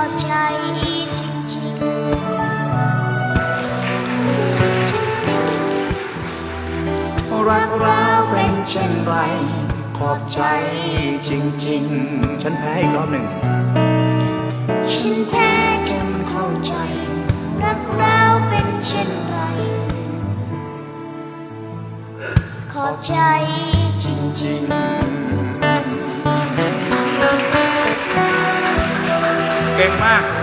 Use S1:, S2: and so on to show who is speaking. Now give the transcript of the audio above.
S1: อใจจริงๆ รักเราเป็นเช่นไร ขอบใจจร
S2: ิงๆ ฉันแพ้อีกรอบหนึ่ง
S1: ฉันแพ้จนเข้าใจ รักเราเป็นเช่นไร ขอบใจจริงๆ
S2: เก่งมาก